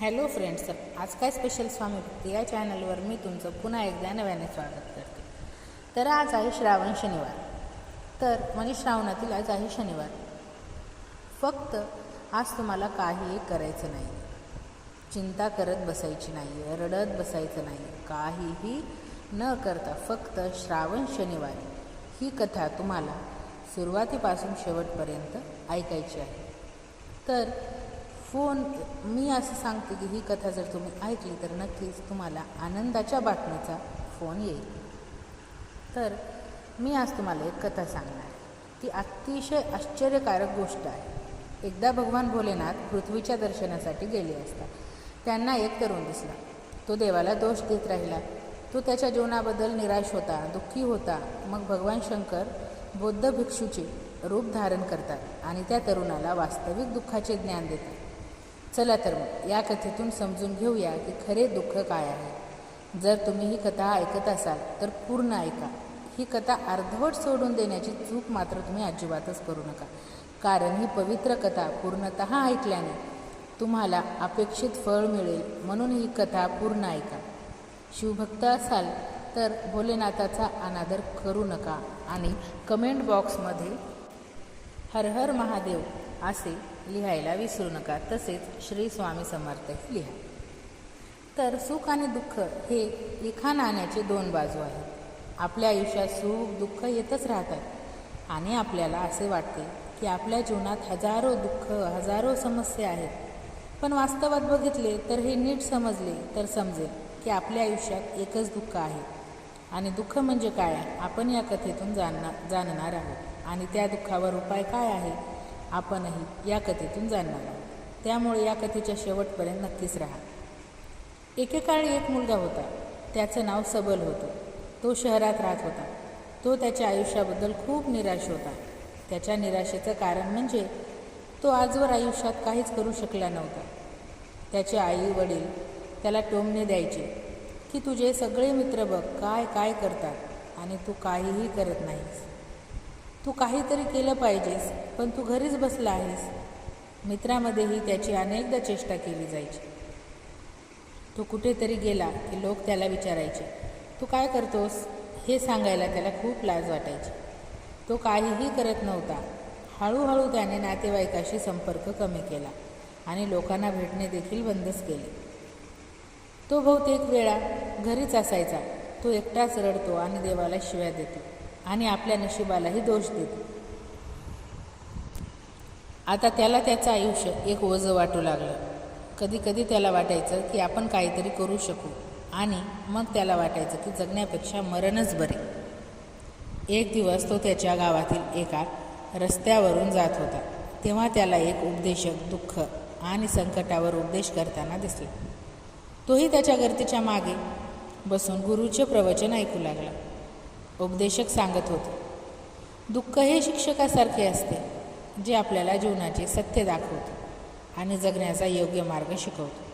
Hello friends आज काय special स्वामी भक्ती? या चॅनलवर मी तुमचं पुन्हा एकदा नव्याने स्वागत करते. तर आज आहे श्रावण शनिवार. तर म्हणजे श्रावणातील आज आहे शनिवार. फक्त आज तुम्हाला काहीही करायचं नाही. चिंता करत बसायची नाही रडत बसायचं नाही. काहीही न करता फक्त श्रावण शनिवार ही कथा तुम्हाला सुरुवातीपासून शेवटपर्यंत ऐकायची आहे. तर फोन मी असं सांगते की ही कथा जर तुम्ही ऐकली तर नक्कीच तुम्हाला आनंदाच्या बातमीचा फोन येईल. तर मी आज तुम्हाला एक कथा सांगणार. ती अतिशय आश्चर्यकारक गोष्ट आहे. एकदा भगवान भोलेनाथ पृथ्वीच्या दर्शनासाठी गेले असता त्यांना एक तरुण दिसला. तो देवाला दोष देत राहिला. तो त्याच्या जीवनाबद्दल निराश होता दुःखी होता. मग भगवान शंकर बौद्ध भिक्षूचे रूप धारण करतात आणि त्या तरुणाला वास्तविक दुःखाचे ज्ञान देतात. चला तर मग या कथेतून समजून घेऊया की खरे दुःख काय आहे. जर तुम्ही ही कथा ऐकत असाल तर पूर्ण ऐका. ही कथा अर्धवट सोडून देण्याची चूक मात्र तुम्ही अजिबातच करू नका. कारण ही पवित्र कथा पूर्णत ऐकल्याने तुम्हाला अपेक्षित फळ मिळेल म्हणून ही कथा पूर्ण ऐका. शिवभक्त असाल तर भोलेनाथाचा अनादर करू नका आणि कमेंट बॉक्समध्ये हर हर महादेव असे लिहायला विसरू नका. तसेच श्री स्वामी समर्थही लिहा. तर सुख आणि दुःख हे एका नाण्याचे दोन बाजू आहेत. आपल्या आयुष्यात सुख दुःख येतच राहतात. आणि आपल्याला असे वाटते की आपल्या जीवनात हजारो दुःख हजारो समस्या आहेत. पण वास्तवात बघितले तर हे नीट समजले तर समजेल की आपल्या आयुष्यात एकच दुःख आहे. आणि दुःख म्हणजे काय? आपण या कथेतून जाणणार जाणणार आहोत. आणि त्या दुःखावर उपाय काय आहे? आपणही या कथेतून जाणणार आहोत. त्यामुळे या कथेच्या शेवटपर्यंत नक्कीच राहा. एकेकाळी एक मुलगा होता. त्याचं नाव सबल होतं. तो शहरात राहत होता. तो त्याच्या आयुष्याबद्दल खूप निराश होता. त्याच्या निराशेचं कारण म्हणजे तो आजवर आयुष्यात काहीच करू शकला नव्हता. त्याचे आई वडील त्याला टोमणे द्यायचे की तुझे सगळे मित्र बघ काय काय करतात आणि तू काहीही करत नाहीस. तू काहीतरी केलं पाहिजेस पण तू घरीच बसला आहेस. मित्रामध्येही त्याची अनेकदा चेष्टा केली जायची. तो कुठेतरी गेला की लोक त्याला विचारायचे तू काय करतोस? हे सांगायला त्याला खूप लाज वाटायची. तो काहीही करत नव्हता. हळूहळू त्याने नातेवाईकाशी संपर्क कमी केला आणि लोकांना भेटणे देखील बंदच केले. तो बहुतेक वेळा घरीच असायचा. तो एकटाच रडतो आणि देवाला शिव्या देतो. आणि आपल्या नशिबालाही दोष देतो. आता त्याला त्याचं आयुष्य एक ओझं वाटू लागलं. कधी कधी त्याला वाटायचं की आपण काहीतरी करू शकू आणि मग त्याला वाटायचं की जगण्यापेक्षा मरणच बरे. एक दिवस तो त्याच्या गावातील एका रस्त्यावरून जात होता. तेव्हा त्याला एक उपदेशक दुःख आणि संकटावर उपदेश करताना दिसला. तोही त्याच्या गर्दीच्या मागे बसून गुरुचे प्रवचन ऐकू लागला. उपदेशक सांगत होते. दुःख हे शिक्षकासारखे असते जे आपल्याला जीवनाचे सत्य दाखवते आणि जगण्याचा योग्य मार्ग शिकवतो.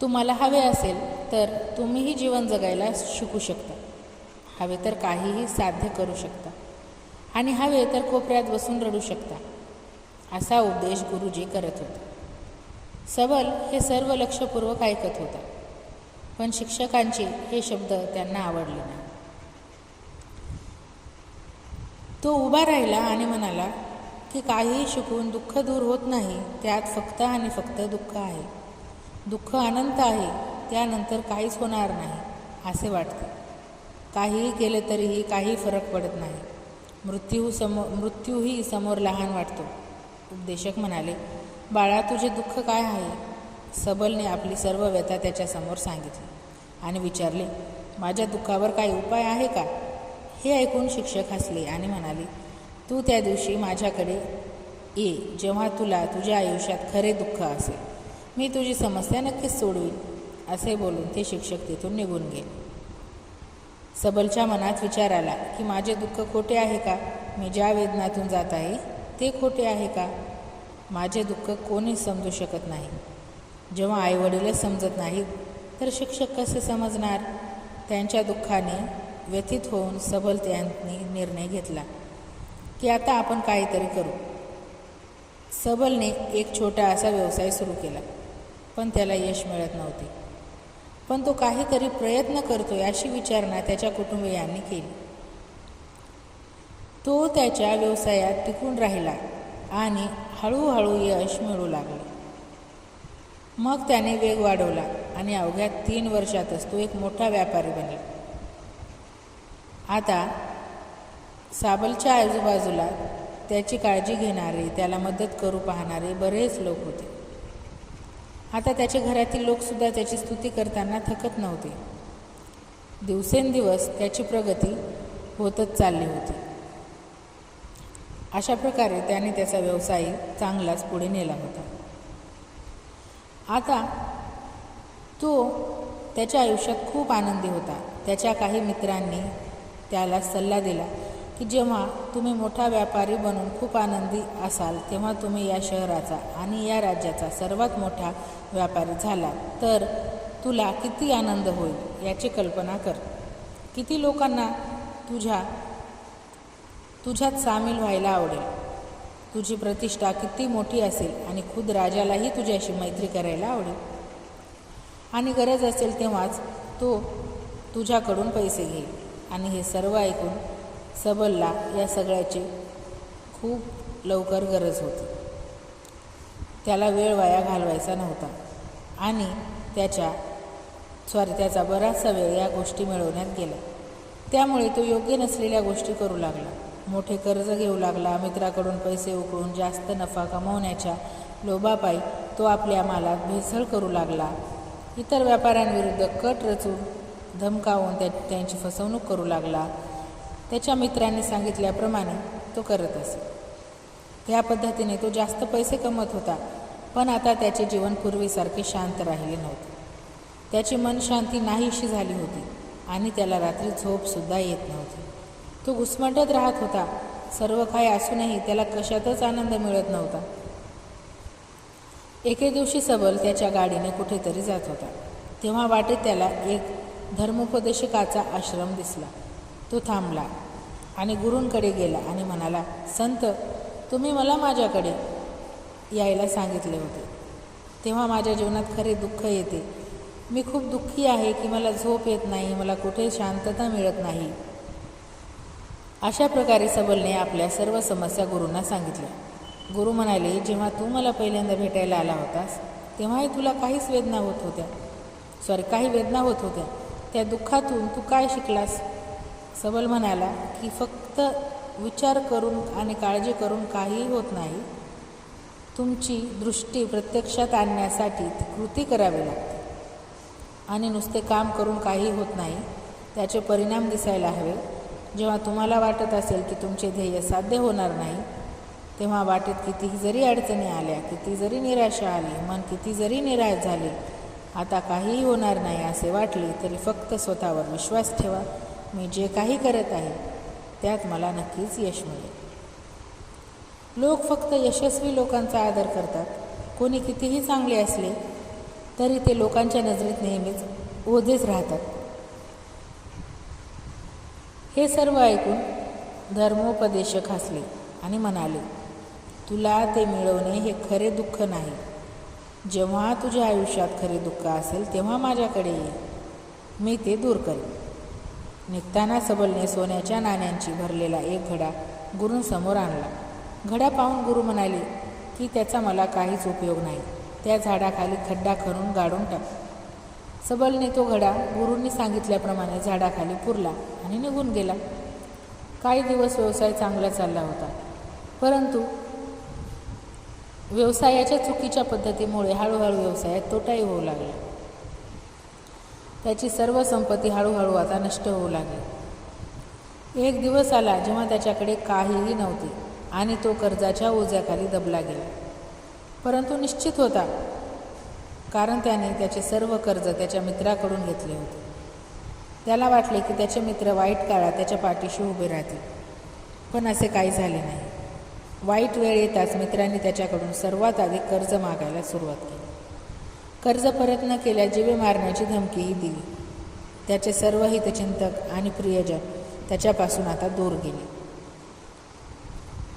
तुम्हाला हवे असेल तर तुम्हीही जीवन जगायला शिकू शकता. हवे तर काहीही साध्य करू शकता आणि हवे तर कोपऱ्यात बसून रडू शकता असा उपदेश गुरुजी करत होते. सबल हे सर्व लक्षपूर्वक ऐकत होता पण शिक्षकांचे हे शब्द त्यांना आवडले नाही. तो उभा राहिला आणि म्हणाला की काहीही शिकून दुःख दूर होत नाही त्यात फक्त आणि फक्त दुःख आहे. दुःख अनंत आहे त्यानंतर काहीच होणार नाही असे वाटते. काहीही केले तरीही काही फरक पडत नाही. मृत्यू समोर मृत्यूही समोर लहान वाटतो. उपदेशक म्हणाले बाळा तुझे दुःख काय आहे? सबलने आपली सर्व व्यथा त्याच्यासमोर सांगितली आणि विचारले माझ्या दुःखावर काही उपाय आहे का? हे ऐकून शिक्षक हसले आणि म्हणाले तू त्या दिवशी माझ्याकडे ये जेव्हा तुला तुझ्या आयुष्यात खरे दुःख असेल. मी तुझी समस्या नक्कीच सोडवीन असे बोलून ते शिक्षक तिथून निघून गेले. सबलच्या मनात विचार आला की माझे दुःख खोटे आहे का? मी ज्या वेदनातून जात आहे ते खोटे आहे का? माझे दुःख कोणीच समजू शकत नाही. जेव्हा आईवडीलच समजत नाहीत तर शिक्षक कसे समजणार? त्यांच्या दुःखाने व्यथित होऊन सबल त्यांनी निर्णय घेतला की आता आपण काहीतरी करू. सबलने एक छोटा असा व्यवसाय सुरू केला पण त्याला यश मिळत नव्हते. पण तो काहीतरी प्रयत्न करतोय अशी विचारणा त्याच्या कुटुंबियांनी केली. तो त्याच्या व्यवसायात टिकून राहिला आणि हळूहळू यश मिळू लागले. मग त्याने वेग वाढवला आणि अवघ्या तीन वर्षातच तो एक मोठा व्यापारी बनला. आता साबलच्या आजूबाजूला त्याची काळजी घेणारे त्याला मदत करू पाहणारे बरेच लोक होते. आता त्याच्या घरातील लोकसुद्धा त्याची स्तुती करताना थकत नव्हते. दिवसेंदिवस त्याची प्रगती होतच चालली होती. अशा प्रकारे त्याने त्याचा व्यवसाय चांगलाच पुढे नेला होता. आता तो त्याच्या आयुष्यात खूप आनंदी होता. त्याच्या काही मित्रांनी त्याला सल्ला दिला की जेव्हा तुम्ही मोठा व्यापारी बनून खूप आनंदी असाल तेव्हा तुम्ही या शहराचा आणि या राज्याचा सर्वात मोठा व्यापारी झाला तर तुला किती आनंद होईल याची कल्पना कर. किती लोकांना तुझ्या तुझ्यात सामील व्हायला आवडेल? तुझी प्रतिष्ठा किती मोठी असेल आणि खुद राजालाही तुझ्याशी मैत्री करायला आवडेल? आणि गरज असेल तेव्हाच तो तुझ्याकडून पैसे घेईल. आणि हे सर्व ऐकून सबलला या सगळ्याची खूप लवकर गरज होती. त्याला वेळ वाया घालवायचा नव्हता आणि त्याच्या सॉरी त्याचा बराचसा वेळ या गोष्टी मिळवण्यात गेला. त्यामुळे तो योग्य नसलेल्या गोष्टी करू लागला. मोठे कर्ज घेऊ लागला मित्राकडून पैसे उकळून जास्त नफा कमवण्याच्या लोभापायी तो आपल्या मालात भेसळ करू लागला. इतर व्यापाऱ्यांविरुद्ध कट रचून धमकावून त्या त्यांची फसवणूक करू लागला. त्याच्या मित्रांनी सांगितल्याप्रमाणे तो करत असे. त्या पद्धतीने तो जास्त पैसे कमवत होता पण आता त्याचे जीवन पूर्वीसारखे शांत राहिले नव्हते. त्याची मन शांती नाहीशी झाली होती आणि त्याला रात्री झोपसुद्धा येत नव्हती. तो घुसमटत राहत होता. सर्व काही असूनही त्याला कशातच आनंद मिळत नव्हता. एके दिवशी सबल त्याच्या गाडीने कुठेतरी जात होता. तेव्हा वाटेत त्याला एक धर्मोपदेशकाचा आश्रम दिसला. तो थांबला आणि गुरूंकडे गेला आणि म्हणाला संत तुम्ही मला माझ्याकडे यायला सांगितले होते. तेव्हा माझ्या जीवनात खरे दुःख येते. मी खूप दुःखी आहे की मला झोप येत नाही मला कुठे शांतता मिळत नाही. अशा प्रकारे सबलने आपल्या सर्व समस्या गुरूंना सांगितल्या. गुरु म्हणाले जेव्हा तू मला पहिल्यांदा भेटायला आला होतास तेव्हाही तुला काहीच वेदना होत होत्या. सॉरी काही वेदना होत होत्या. त्या दुःखातून तू काय शिकलास? सबल म्हणाला की फक्त विचार करून आणि काळजी करून काहीही होत नाही. तुमची दृष्टी प्रत्यक्षात आणण्यासाठी ती कृती करावी लागते. आणि नुसते काम करून काही होत नाही त्याचे परिणाम दिसायला हवे. जेव्हा तुम्हाला वाटत असेल की तुमचे ध्येय साध्य होणार नाही तेव्हा वाटेत कितीही जरी अडचणी आल्या किती जरी निराशा आली मन किती जरी निराश झाले आता काहीही होणार नाही असे वाटले तरी फक्त स्वतःवर विश्वास ठेवा. मी जे काही करत आहे त्यात मला नक्कीच यश मिळेल. लोक फक्त यशस्वी लोकांचा आदर करतात. कोणी कितीही चांगले असले तरी ते लोकांच्या नजरेत नेहमीच ओझेच राहतात. हे सर्व ऐकून धर्मोपदेशक हसले आणि म्हणाले तुला ते मिळवणे हे खरे दुःख नाही. जेव्हा तुझ्या आयुष्यात खरे दुःख असेल तेव्हा माझ्याकडे ये. मी ते दूर करेन. निघताना सबलने सोन्याच्या नाण्यांची भरलेला एक घडा गुरूंसमोर आणला. घडा पाहून गुरु म्हणाले की त्याचा मला काहीच उपयोग नाही. त्या झाडाखाली खड्डा खणून गाडून टाक. सबलने तो घडा गुरूंनी सांगितल्याप्रमाणे झाडाखाली पुरला आणि निघून गेला. काही दिवस व्यवसाय चांगला चालला होता. परंतु व्यवसायाच्या चुकीच्या पद्धतीमुळे हळूहळू व्यवसायात तोटाही होऊ लागला. त्याची सर्व संपत्ती हळूहळू आता नष्ट होऊ लागली. एक दिवस आला जेव्हा त्याच्याकडे काहीही नव्हते आणि तो कर्जाच्या ओझ्याखाली दबला गेला. परंतु निश्चित होता कारण त्याने त्याचे सर्व कर्ज त्याच्या मित्राकडून घेतले होते. त्याला वाटले की त्याचे मित्र वाईट काळात त्याच्या पाठीशी उभे राहतील पण असे काही झाले नाही. वाईट वेळ येताच मित्रांनी त्याच्याकडून सर्वात आधी कर्ज मागायला सुरुवात केली. कर्ज परत न केल्या जीवे मारण्याची धमकीही दिली. त्याचे सर्व हितचिंतक आणि प्रियजन त्याच्यापासून आता दूर गेले.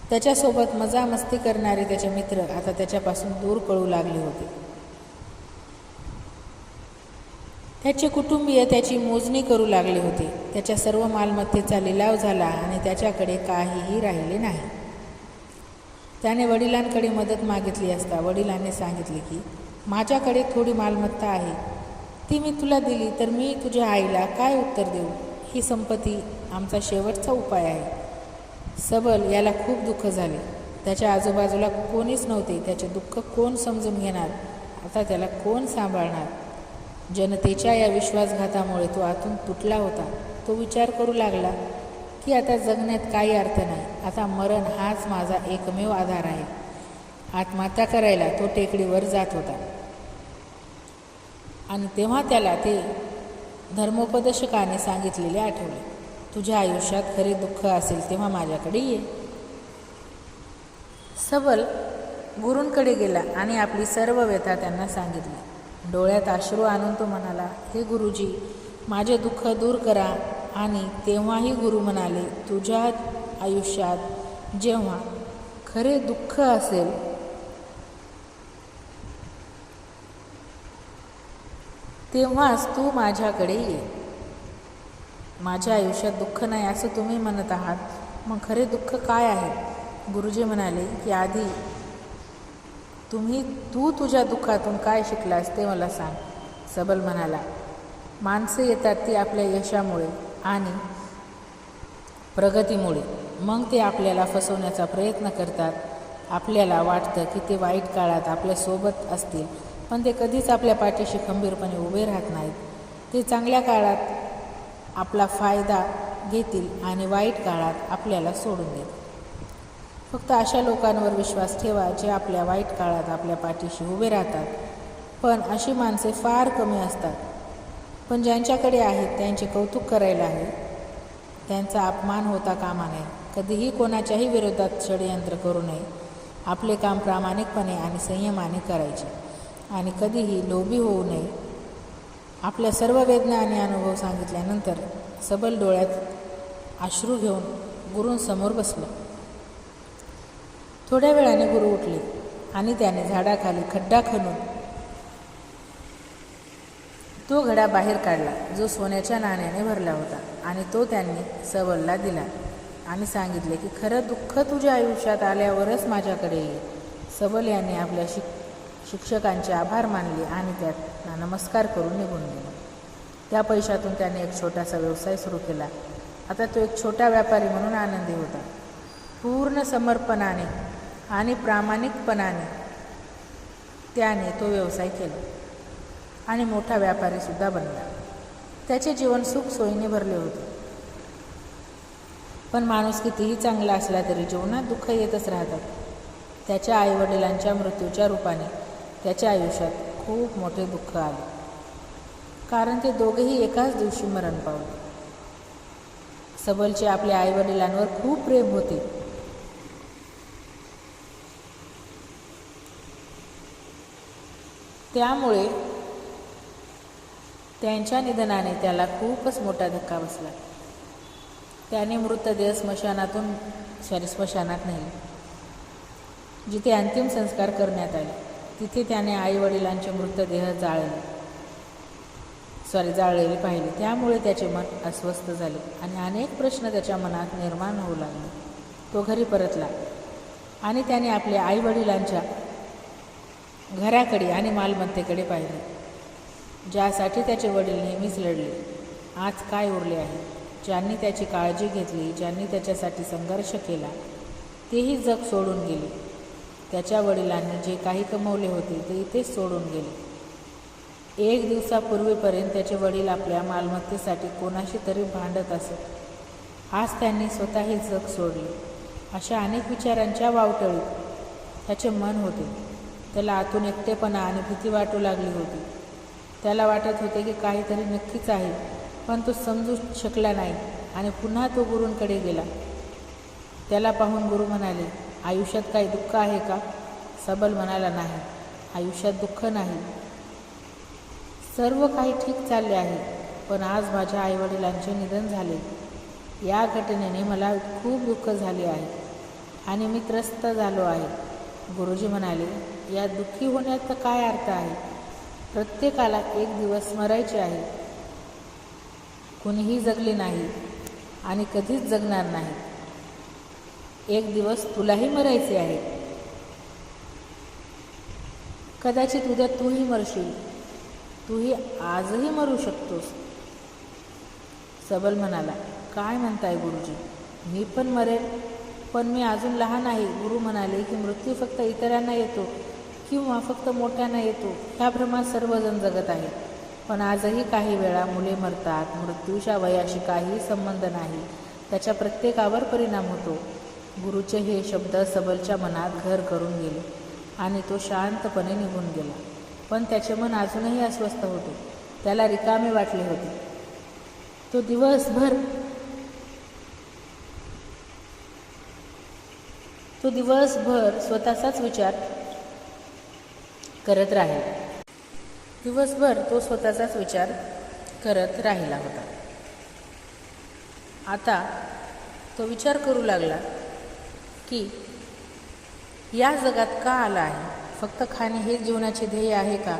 त्याच्यासोबत मजा मस्ती करणारे त्याचे मित्र आता त्याच्यापासून दूर पळू लागले होते. त्याचे कुटुंबीय त्याची मोजणी करू लागले होते. त्याच्या सर्व मालमत्तेचा लिलाव झाला आणि त्याच्याकडे काहीही राहिले नाही. त्याने वडिलांकडे मदत मागितली असता वडिलांनी सांगितले की माझ्याकडे थोडी मालमत्ता आहे. ती मी तुला दिली तर मी तुझ्या आईला काय उत्तर देऊ? ही संपत्ती आमचा शेवटचा उपाय आहे. सबल याला खूप दुःख झाले. त्याच्या आजूबाजूला कोणीच नव्हते. त्याचे दुःख कोण समजून घेणार? आता त्याला कोण सांभाळणार? जनतेच्या या विश्वासघातामुळे तो आतून तुटला होता. तो विचार करू लागला की आता जगण्यात काही अर्थ नाही. आता मरण हाच माझा एकमेव आधार आहे. आत्महत्या करायला तो टेकडीवर जात होता. आणि तेव्हा त्याला ते धर्मोपदेशकाने सांगितलेले आठवले. तुझ्या आयुष्यात खरे दुःख असेल तेव्हा माझ्याकडे ये. सबल गुरूंकडे गेला आणि आपली सर्व व्यथा त्यांना सांगितली. डोळ्यात अश्रू आणून तो म्हणाला हे गुरुजी माझे दुःख दूर करा. आणि तेव्हाही गुरु म्हणाले तुझ्या आयुष्यात जेव्हा खरे दुःख असेल तेव्हाच तू माझ्याकडे ये. माझ्या आयुष्यात दुःख नाही असं तुम्ही म्हणत आहात. मग खरे दुःख काय आहे गुरुजी म्हणाले की आधी तुम्ही तू तुझ्या दुःखातून काय शिकलास ते मला सांग. सबल म्हणाला माणसं येतात ती आपल्या यशामुळे. आणि प्रगतीमुळे मग ते आपल्याला फसवण्याचा प्रयत्न करतात. आपल्याला वाटतं की ते वाईट काळात आपल्यासोबत असतील पण ते कधीच आपल्या पाठीशी खंबीरपणे उभे राहत नाहीत. ते चांगल्या काळात आपला फायदा घेतील आणि वाईट काळात आपल्याला सोडून देतील. फक्त अशा लोकांवर विश्वास ठेवा जे आपल्या वाईट काळात आपल्या पाठीशी उभे राहतात. पण अशी माणसे फार कमी असतात. पण ज्यांच्याकडे आहेत त्यांचे कौतुक करायला आहे. त्यांचा अपमान होता कामा नये कधीही कोणाच्याही विरोधात षडयंत्र करू नये. आपले काम प्रामाणिकपणे आणि संयमाने करायचे. आणि कधीही लोभी होऊ नये. आपल्या सर्व वेदना आणि अनुभव सांगितल्यानंतर सबल डोळ्यात अश्रू घेऊन गुरूंसमोर बसलो. थोड्या वेळाने गुरु उठले आणि त्याने झाडाखाली खड्डा खणून तो घडा बाहेर काढला जो सोन्याच्या नाण्याने भरला होता आणि तो त्यांनी सबलला दिला. आणि सांगितले की खरं दुःख तुझ्या आयुष्यात आल्यावरच माझ्याकडे येईल. सबल यांनी आपल्या शिक शिक्षकांचे आभार मानले आणि त्यांना नमस्कार करून निघून गेले. त्या पैशातून त्याने एक छोटासा व्यवसाय सुरू केला. आता तो एक छोटा व्यापारी म्हणून आनंदी होता. पूर्ण समर्पणाने आणि प्रामाणिकपणाने त्याने तो व्यवसाय केला. आणि मोठा व्यापारीसुद्धा बनला. त्याचे जीवन सुख सोयीने भरले होते. पण माणूस कितीही चांगला असला तरी जीवनात दुःख येतच राहतात. त्याच्या आईवडिलांच्या मृत्यूच्या रूपाने त्याच्या आयुष्यात खूप मोठे दुःख आले. कारण ते दोघेही एकाच दिवशी मरण पावले. सबलचे आपल्या आईवडिलांवर खूप प्रेम होते. त्यामुळे त्यांच्या निधनाने त्याला खूपच मोठा धक्का बसला. त्याने मृतदेह स्मशानातून सॉरी स्मशानात नेले जिथे अंतिम संस्कार करण्यात आले तिथे त्याने आईवडिलांचे मृतदेह जाळले. सॉरी जाळलेले पाहिले. त्यामुळे त्याचे मन अस्वस्थ झाले आणि अनेक प्रश्न त्याच्या मनात निर्माण होऊ लागले. तो घरी परतला आणि त्याने आपल्या आईवडिलांच्या घराकडे आणि मालमत्तेकडे पाहिले. ज्यासाठी त्याचे वडील नेहमीच लढले. आज काय उरले आहे? ज्यांनी त्याची काळजी घेतली ज्यांनी त्याच्यासाठी संघर्ष केला तेही जग सोडून गेले. त्याच्या वडिलांनी जे काही कमवले होते ते इथेच सोडून गेले. एक दिवसापूर्वीपर्यंत त्याचे वडील आपल्या मालमत्तेसाठी कोणाशी तरी भांडत असत. आज त्यांनी स्वतःही जग सोडले. अशा अनेक विचारांच्या वावटळीत त्याचे मन होते. त्याला आतून एकटेपणा आणि भीती वाटू लागली होती. त्याला वाटत होते की काहीतरी नक्कीच आहे पण तो समजू शकला नाही आणि पुन्हा तो गुरूंकडे गेला. त्याला पाहून गुरु म्हणाले आयुष्यात काही दुःख आहे का? सबल म्हणाला नाही आयुष्यात दुःख नाही. सर्व काही ठीक चालले आहे पण आज माझ्या आईवडिलांचे निधन झाले. या घटनेने मला खूप दुःख झाले आहे आणि मी त्रस्त झालो आहे. गुरुजी म्हणाले या दुःखी होण्याचा काय अर्थ आहे? प्रत्येकाला एक दिवस मरायचे आहे. कुणीही जगले नाही आणि कधीच जगणार नाही. एक दिवस तुलाही मरायचे आहे. कदाचित उद्या तूही मरशील. तूही आजही मरू शकतोस. सबल म्हणाला काय म्हणताय गुरुजी? मी पण मरेल पण मी अजून लहान आहे. गुरु म्हणाले की मृत्यू फक्त इतरांना येतो. किंवा फक्त मोठ्यांना येतो ह्या भ्रमात सर्वजण जगत आहेत. पण आजही काही वेळा मुले मरतात मृत्यूच्या वयाशी काहीही संबंध नाही. त्याच्या प्रत्येकावर परिणाम होतो. गुरुचे हे शब्द सबलच्या मनात घर करून गेले आणि तो शांतपणे निघून गेला. पण त्याचे मन अजूनही अस्वस्थ होते. त्याला रिकामे वाटले होते. तो दिवसभर तो दिवसभर स्वतःचाच विचार करत राहील. दिवसभर तो स्वतःचाच विचार करत राहिला होता. आता तो विचार करू लागला की या जगात का आला आहे? फक्त खाणे हेच जीवनाचे ध्येय आहे का?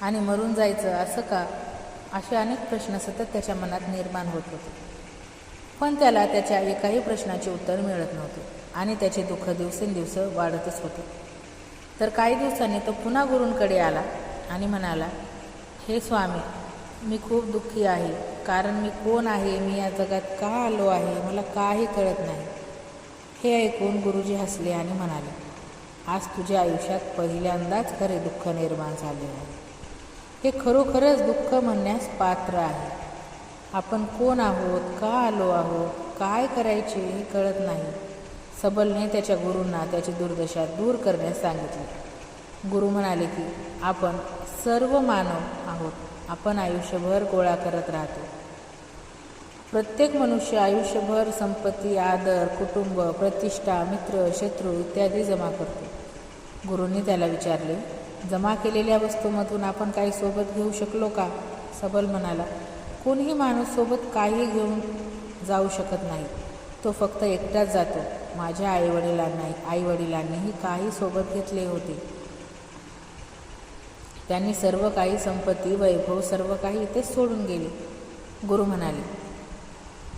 आणि मरून जायचं असं का? असे अनेक प्रश्न सतत त्याच्या मनात निर्माण होत होते. पण त्याला त्याच्या एकाही प्रश्नाचे उत्तर मिळत नव्हते आणि त्याचे दुःख दिवसेंदिवस वाढतच होते. तर काही दिवसांनी तो पुन्हा गुरूंकडे आला आणि म्हणाला हे स्वामी मी खूप दुःखी आहे कारण मी कोण आहे मी या जगात का आलो आहे मला काही कळत नाही. हे ऐकून गुरुजी हसले आणि म्हणाले आज तुझ्या आयुष्यात पहिल्यांदाच खरे दुःख निर्माण झाले आहे. हे खरोखरच दुःख म्हणण्यास पात्र आहे. आपण कोण आहोत का आलो आहोत काय करायचे हे कळत नाही. सबलने त्याच्या गुरूंना त्याची दुर्दशा दूर करण्यास सांगितले. गुरु म्हणाले की आपण सर्व मानव आहोत. आपण आयुष्यभर गोळा करत राहतो. प्रत्येक मनुष्य आयुष्यभर संपत्ती आदर कुटुंब प्रतिष्ठा मित्र शत्रू इत्यादी जमा करतो. गुरूंनी त्याला विचारले जमा केलेल्या वस्तूमधून आपण काही सोबत घेऊ शकलो का? सबल म्हणाला कोणीही माणूस सोबत काही घेऊन जाऊ शकत नाही. तो फक्त एकटाच जातो. माझ्या आईवडिलांनाही आईवडिलांनीही काही सोबत घेतले होते. त्यांनी सर्व काही संपत्ती वैभव सर्व काही इथेच सोडून गेले. गुरु म्हणाले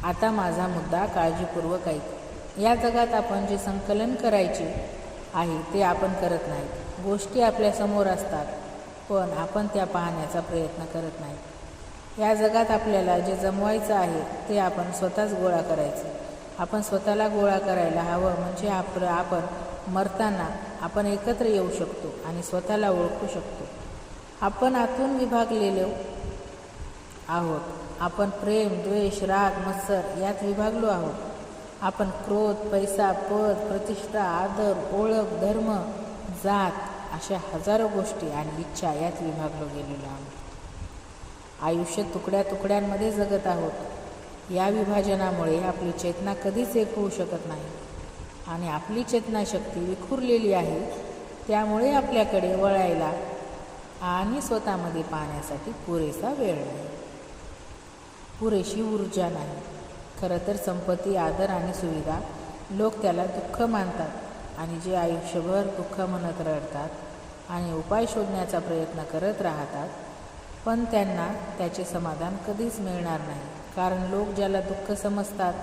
आता माझा मुद्दा काळजीपूर्वक ऐक. या जगात आपण जे संकलन करायचे आहे ते आपण करत नाही गोष्टी आपल्यासमोर असतात पण आपण त्या पाहण्याचा प्रयत्न करत नाही या जगात आपल्याला जे जमवायचं आहे ते आपण स्वतःच गोळा करायचं. आपण स्वतःला गोळा करायला हवं. म्हणजे आपलं आपण मरताना आपण एकत्र येऊ शकतो आणि स्वतःला ओळखू शकतो. आपण आतून विभागलेलो आहोत. आपण प्रेम द्वेष राग मत्सर यात विभागलो आहोत. आपण क्रोध पैसा पद प्रतिष्ठा आदर ओळख धर्म जात अशा हजारो गोष्टी आणि इच्छा यात विभागलो गेलेलो आहोत. आयुष्य तुकड्या तुकड्यांमध्ये जगत आहोत. या विभाजनामुळे आपली चेतना कधीच एक होऊ शकत नाही. आणि आपली चेतनाशक्ती विखुरलेली आहे त्यामुळे आपल्याकडे वळायला आणि स्वतःमध्ये पाहण्यासाठी पुरेसा वेळ नाही. पुरेशी ऊर्जा नाही. खरं तर संपत्ती आदर आणि सुविधा लोक त्याला दुःख मानतात आणि जे आयुष्यभर दुःख म्हणत रडतात आणि उपाय शोधण्याचा प्रयत्न करत राहतात पण त्यांना त्याचे समाधान कधीच मिळणार नाही. कारण लोक ज्याला दुःख समजतात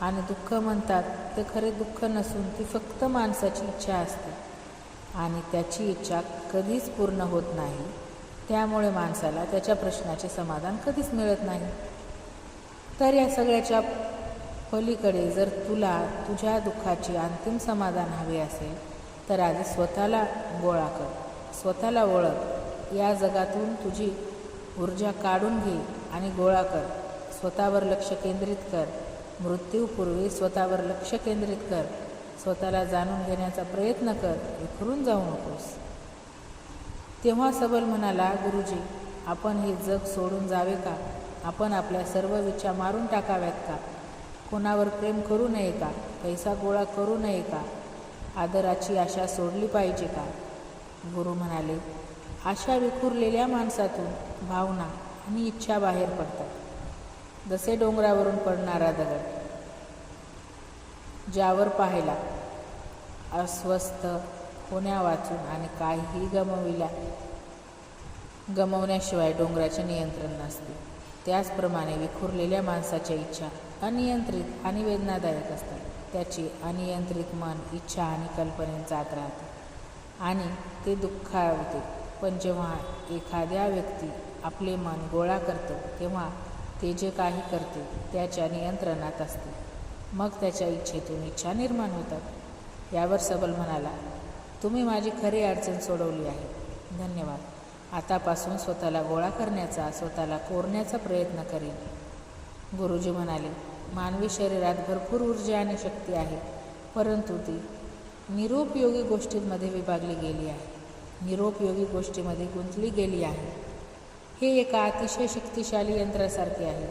आणि दुःख म्हणतात ते खरे दुःख नसून ती फक्त माणसाची इच्छा असते. आणि त्याची इच्छा कधीच पूर्ण होत नाही. त्यामुळे माणसाला त्याच्या प्रश्नाचे समाधान कधीच मिळत नाही. तर या सगळ्याच्या पलीकडे जर तुला तुझ्या दुःखाची अंतिम समाधान हवे असेल तर आधी स्वतःला गोळा कर. स्वतःला ओळख. या जगातून तुझी ऊर्जा काढून घे आणि गोळा कर. स्वतःवर लक्ष केंद्रित कर. मृत्यूपूर्वी स्वतःवर लक्ष केंद्रित कर. स्वतःला जाणून घेण्याचा प्रयत्न कर. विखरून जाऊ नकोस. तेव्हा सबल म्हणाला गुरुजी आपण हे जग सोडून जावे का? आपण आपल्या सर्व इच्छा मारून टाकाव्यात का? कोणावर प्रेम करू नये का? पैसा गोळा करू नये का? आदराची आशा सोडली पाहिजे का? गुरु म्हणाले आशा विखुरलेल्या माणसातून भावना आणि इच्छा बाहेर पडतात. जसे डोंगरावरून पडणारा दगड ज्यावर पाहायला अस्वस्थ होण्या वाचून आणि काहीही गमविल्या गमवण्याशिवाय डोंगराचे नियंत्रण नसते. त्याचप्रमाणे विखुरलेल्या माणसाच्या इच्छा अनियंत्रित आणि वेदनादायक असतात. त्याची अनियंत्रित मन इच्छा आणि कल्पनेत जात राहते आणि ते दुःखावते. पण जेव्हा एखाद्या व्यक्ती आपले मन गोळा करतो तेव्हा ते जे काही करते त्याच्या नियंत्रणात असते मग त्याच्या इच्छेतून इच्छा निर्माण होतात. यावर सबल म्हणाला तुम्ही माझी खरी अडचण सोडवली आहे. धन्यवाद. आतापासून स्वतःला गोळा करण्याचा स्वतःला कोरण्याचा प्रयत्न करेन. गुरुजी म्हणाले मानवी शरीरात भरपूर ऊर्जा आणि शक्ती आहे परंतु ती निरुपयोगी गोष्टींमध्ये विभागली गेली आहे. निरुपयोगी गोष्टीमध्ये गुंतली गेली आहे. हे एका अतिशय शक्तिशाली यंत्रासारखे आहे.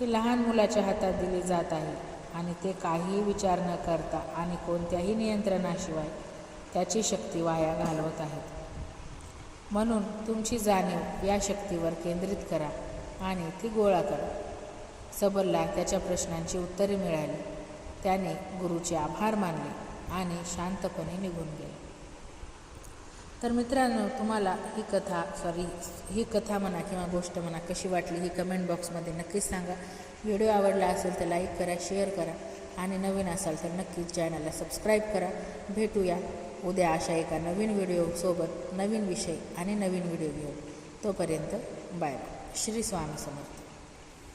ते लहान मुलाच्या हातात दिले जात आहे आणि ते काहीही विचार न करता आणि कोणत्याही नियंत्रणाशिवाय त्याची शक्ती वाया घालवत आहेत. म्हणून तुमची जाणीव या शक्तीवर केंद्रित करा आणि ती गोळा करा. सबलला त्याच्या प्रश्नांची उत्तरे मिळाली. त्याने गुरुचे आभार मानले आणि शांतपणे निघून गेले. तर मित्रांनो तुम्हाला ही कथा सॉरी ही कथा म्हणा किंवा गोष्ट म्हणा कशी वाटली ही कमेंट बॉक्समध्ये नक्कीच सांगा. व्हिडिओ आवडला असेल तर लाईक करा शेअर करा आणि नवीन असाल तर नक्कीच चॅनलला सबस्क्राईब करा. भेटूया उद्या अशा एका नवीन व्हिडिओसोबत नवीन विषय आणि नवीन व्हिडिओ घेऊन. तोपर्यंत बाय बाय श्री स्वामी समर्थ.